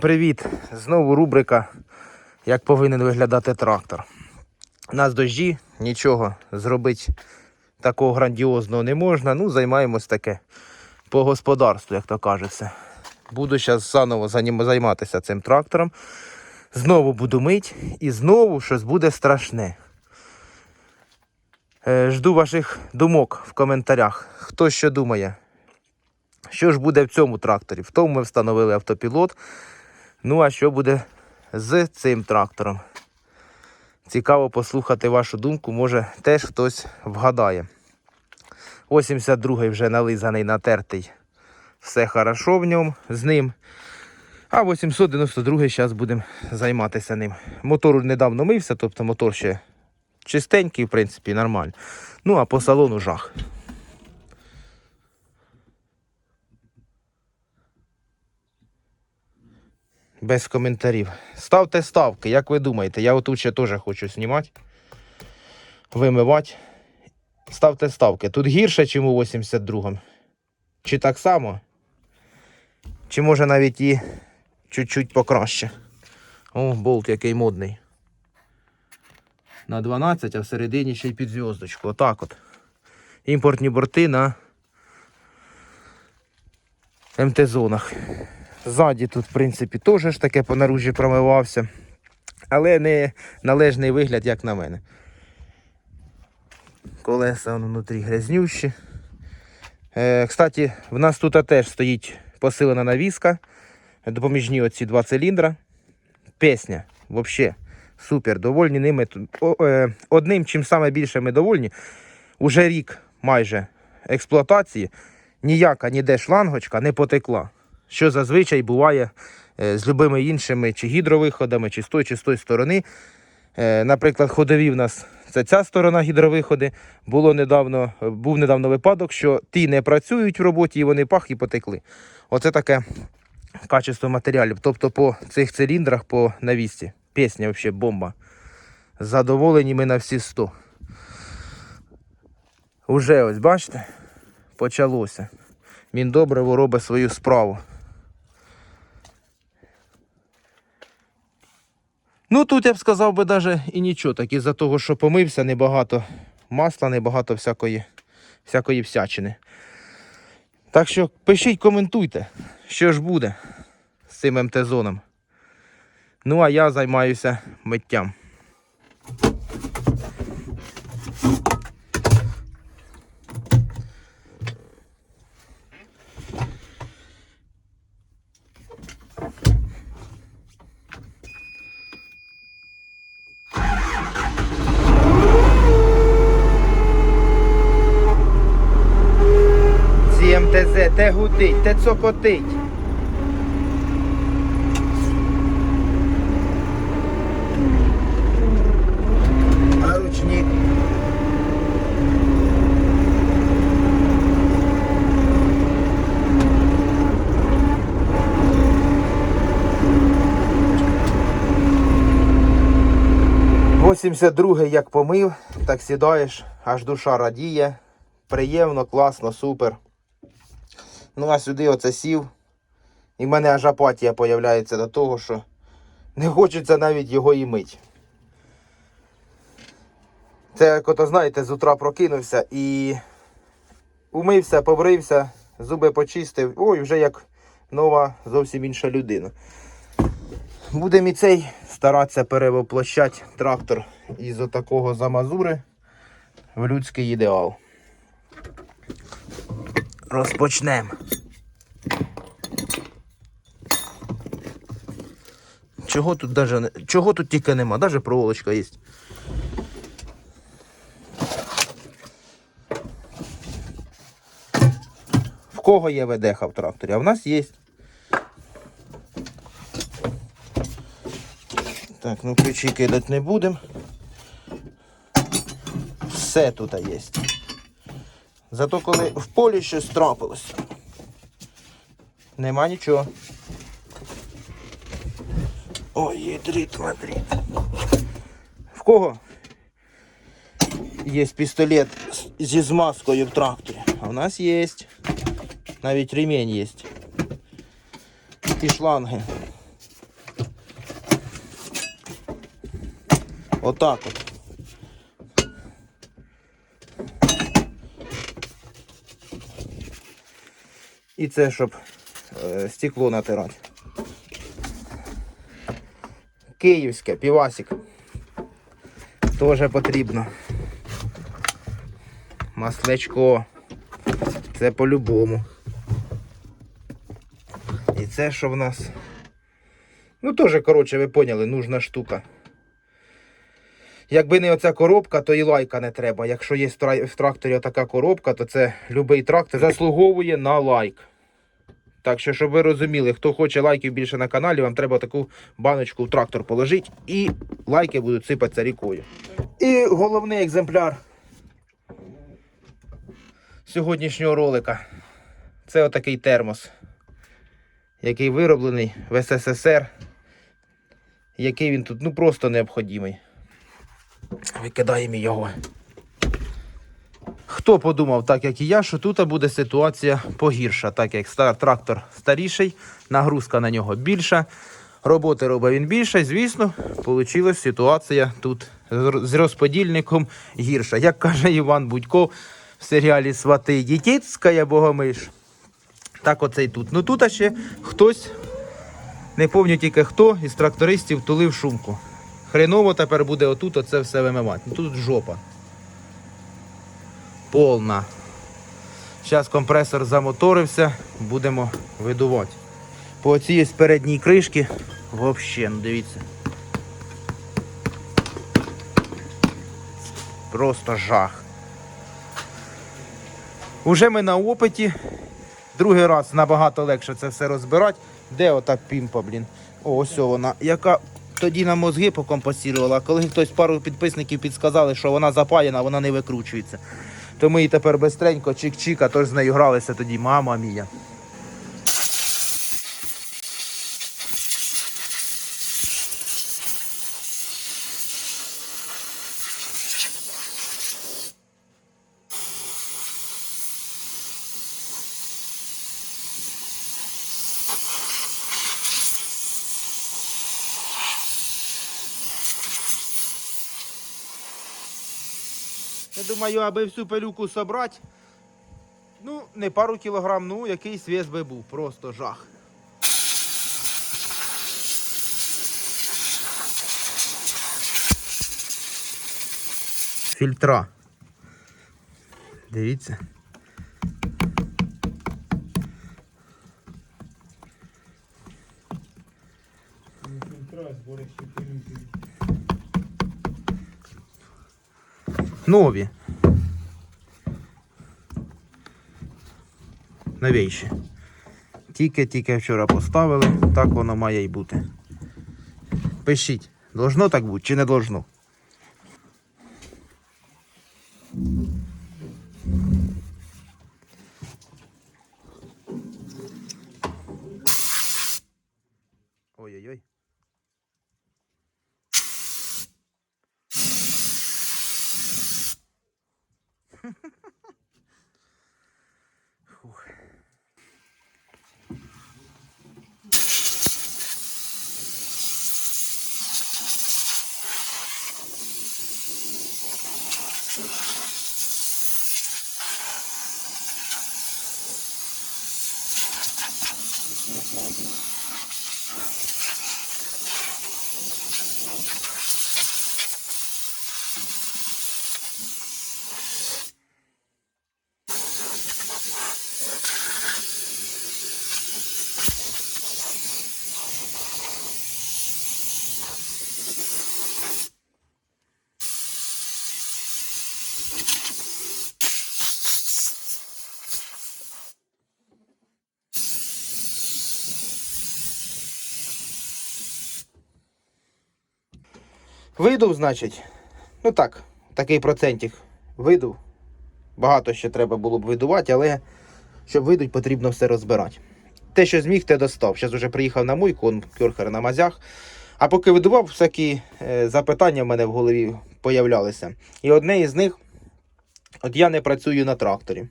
Привіт! Знову рубрика Як повинен виглядати трактор. У нас дощі, нічого зробити такого грандіозного не можна. Ну, займаємось таке по господарству, як то кажеться. Буду зараз заново займатися цим трактором. Знову буду мить і знову щось буде страшне. Е, Жду ваших думок в коментарях. Хто що думає? Що ж буде в цьому тракторі? В тому ми встановили автопілот. Ну, а що буде з цим трактором? Цікаво послухати вашу думку, може теж хтось вгадає. 82-й вже нализаний, натертий. Все хорошо в ньому з ним. А 892-й зараз будемо займатися ним. Мотор недавно мився, тобто мотор ще чистенький, в принципі, нормально. Ну, а по салону жах. Без коментарів. Ставте ставки, як ви думаєте? Я отут ще теж хочу знімати. Вимивати. Ставте ставки. Тут гірше, ніж у 82-му. Чи так само? Чи може навіть і чуть-чуть покраще. О, болт який модний. На 12, а всередині ще й під зв'язочку. Отак от. Імпортні борти на МТ-зонах. Ззаді тут, в принципі, теж таке по наружі промивався. Але не належний вигляд, як на мене. Колеса внутрі грязнющі. Е, кстати, в нас тут теж стоїть посилена навіска. Допоміжні оці два циліндра. Пісня. Взагалі. Супер. Довольні ними. Е, одним, чим саме більше ми довольні, уже рік майже експлуатації. Ніяка ніде шлангочка не потекла що зазвичай буває е, з любими іншими чи гідровиходами, чи з тої, чи з тої сторони. Е, Наприклад, ходові в нас це ця сторона гідровиходи. Було недавно, е, був недавно випадок, що ті не працюють в роботі і вони пах і потекли. Оце таке качество матеріалів. Тобто по цих циліндрах, по навісці. Пісня взагалі бомба. Задоволені ми на всі 100. Уже ось бачите, почалося. Він добре робить свою справу. Ну тут я б сказав би навіть і нічого, так із-за того, що помився, небагато масла, небагато всякої, всякої всячини. Так що пишіть, коментуйте, що ж буде з цим МТ-зоном. Ну, а я займаюся миттям. Те гудить, те цокотить. А. Восімдесят другий як помив, так сідаєш, аж душа радіє. Приємно, класно, супер. Ну а сюди оце сів. І в мене аж апатія появляється до того, що не хочеться навіть його і мить. Це як ото, знаєте, з утра прокинувся і умився, побрився, зуби почистив. Ой, вже як нова зовсім інша людина. Будемо і цей старатися перевоплощати трактор із отакого замазури в людський ідеал. Розпочнемо. Чого тут даже. Чого тут тільки нема? Даже проволочка є. В кого є ВДХ в тракторі? А в нас є. Так, ну ключі кидати не будемо. Все тут є. Зато коли в полі щось трапилось, нема нічого. Ой, є дріт. В кого є пістолет зі змазкою в тракторі? А в нас є. Навіть ремень є. І шланги. Отак от. І це щоб е, стекло натирати. Київське, півасик. Теж потрібно. Маслечко. Це по-любому. І це що в нас? Ну, теж, коротше, ви поняли, нужна штука. Якби не оця коробка, то і лайка не треба. Якщо є в тракторі така коробка, то це будь-який трактор заслуговує на лайк. Так що, щоб ви розуміли, хто хоче лайків більше на каналі, вам треба таку баночку в трактор положити і лайки будуть сипатися рікою. І головний екземпляр сьогоднішнього ролика. Це отакий термос, який вироблений в СССР. Який він тут ну просто необхідний. Викидаємо його. Хто подумав, так як і я, що тут буде ситуація погірша, так як трактор старіший, нагрузка на нього більша, роботи робить він більше, звісно, вийшла ситуація тут з- розподільником гірша. Як каже Іван Будько в серіалі Свати Дітєцька Богомиш. Так оце і тут. Ну тут ще хтось, не пам'ятаю тільки хто, із трактористів тулив шумку. Хреново тепер буде отут оце все вимивати. Тут жопа. Повна. Зараз компресор замоторився, будемо видувати. По цій передній кришці взагалі, ну дивіться. Просто жах. Уже ми на опиті. Другий раз набагато легше це все розбирати. Де ота пімпа, блін? О, ось вона. Яка тоді на мозги покомпасірувала. Коли хтось пару підписників підсказали, що вона запаяна, вона не викручується. То ми її тепер бистренько чик-чик, а то ж з нею гралися тоді, мама мія. Думаю, аби всю пилюку собрати, ну, не пару кілограм, ну, якийсь вес би був, просто жах. Фільтра. Дивіться. Нові. Новіші. Тільки-тільки вчора поставили, так воно має й бути. Пишіть, должно так бути чи не должно? Видув, значить. Ну так, такий процентик видув. Багато ще треба було б видувати, але щоб видуть, потрібно все розбирати. Те, що зміг, те достав. Зараз вже приїхав на мойку, он кюрхер на мазях. А поки видував, всякі е, запитання в мене в голові появлялися. І одне із них: от я не працюю на тракторі.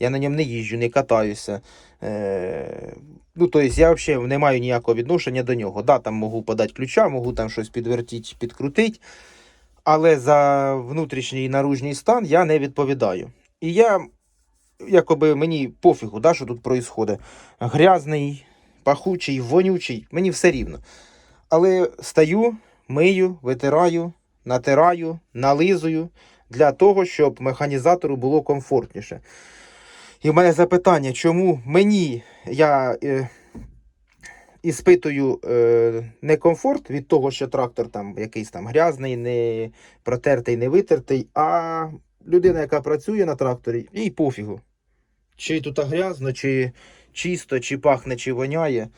Я на ньому не їжджу, не катаюся. Е, ну, тобто я взагалі не маю ніякого відношення до нього. Да, там можу подати ключа, можу там щось підвертити, підкрутити. Але за внутрішній і наружній стан я не відповідаю. І я, якоби мені пофігу, да, що тут відбувається. Грязний, пахучий, вонючий, мені все рівно. Але стаю, мию, витираю, натираю, нализую для того, щоб механізатору було комфортніше. І в мене запитання, чому мені я е, іспитую е, некомфорт від того, що трактор там якийсь там грязний, не протертий, не витертий, а людина, яка працює на тракторі, їй пофігу. Чи тут грязно, чи чисто, чи пахне, чи воняє.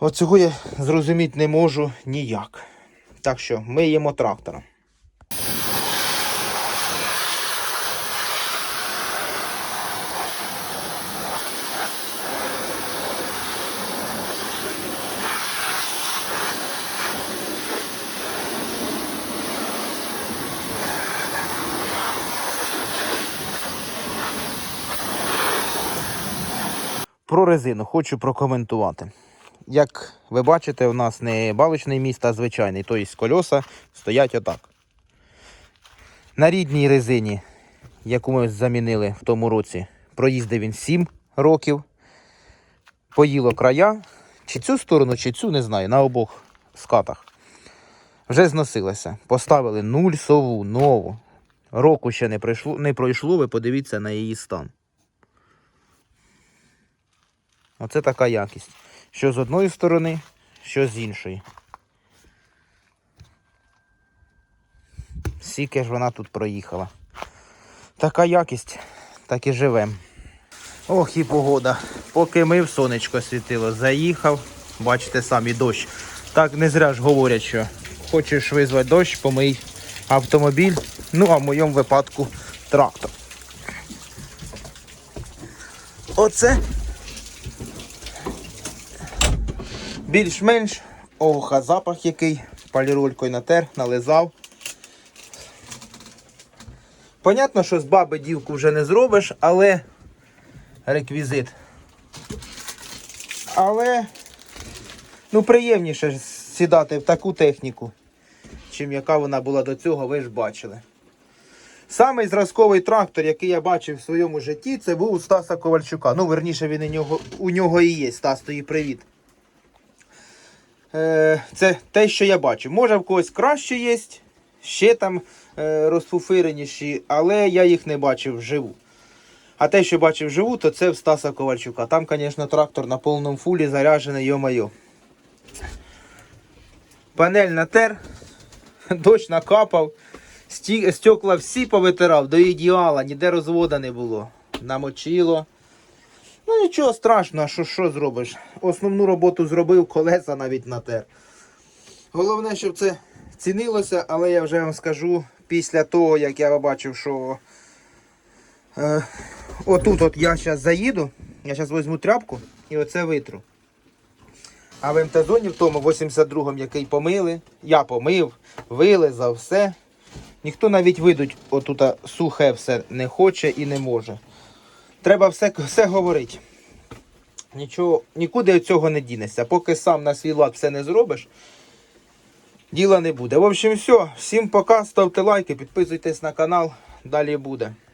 От цього я зрозуміти не можу ніяк. Так що миємо трактора. Резину хочу прокоментувати. Як ви бачите, у нас не балочний міст, а звичайний, тобто кольоса стоять отак. На рідній резині, яку ми замінили в тому році, проїздив він 7 років. Поїло края, чи цю сторону, чи цю, не знаю, на обох скатах. Вже зносилося. Поставили нуль сову, нову. Року ще не пройшло, не пройшло, ви подивіться на її стан. Оце така якість. Що з одної сторони, що з іншої. Скільки ж вона тут проїхала. Така якість, так і живем. Ох і погода. Поки мив, сонечко світило. Заїхав, бачите самі дощ. Так не зря ж говорять, що хочеш визвати дощ, помий автомобіль. Ну, а в моєму випадку трактор. Оце більш-менш. Ох, запах який. Поліролькою натер, нализав. Понятно, що з баби дівку вже не зробиш, але реквізит. Але ну, приємніше сідати в таку техніку, чим яка вона була до цього, ви ж бачили. Самий зразковий трактор, який я бачив в своєму житті, це був у Стаса Ковальчука. Ну, верніше, він у нього, у нього і є. Стас, тобі привіт. Е, це те, що я бачив. Може в когось краще є, ще там е, розфуфиреніші, але я їх не бачив вживу. А те, що бачив вживу, то це в Стаса Ковальчука. Там, звісно, трактор на повному фулі заряджений, йо-моє. Панель натер, дощ накапав, стекла всі повитирав до ідеала, ніде розвода не було. Намочило. Ну нічого страшного, що, що зробиш. Основну роботу зробив, колеса навіть натер. Головне, щоб це цінилося, але я вже вам скажу, після того, як я побачив, що е, отут от я зараз заїду, я зараз візьму тряпку і оце витру. А в МТ-зоні в тому 82-му, який помили, я помив, вилизав все. Ніхто навіть видуть, отут сухе все не хоче і не може. Треба все, все говорити. Нічого, нікуди від цього не дінешся. Поки сам на свій лад все не зробиш, діла не буде. В общем, все. Всім пока, ставте лайки, підписуйтесь на канал. Далі буде.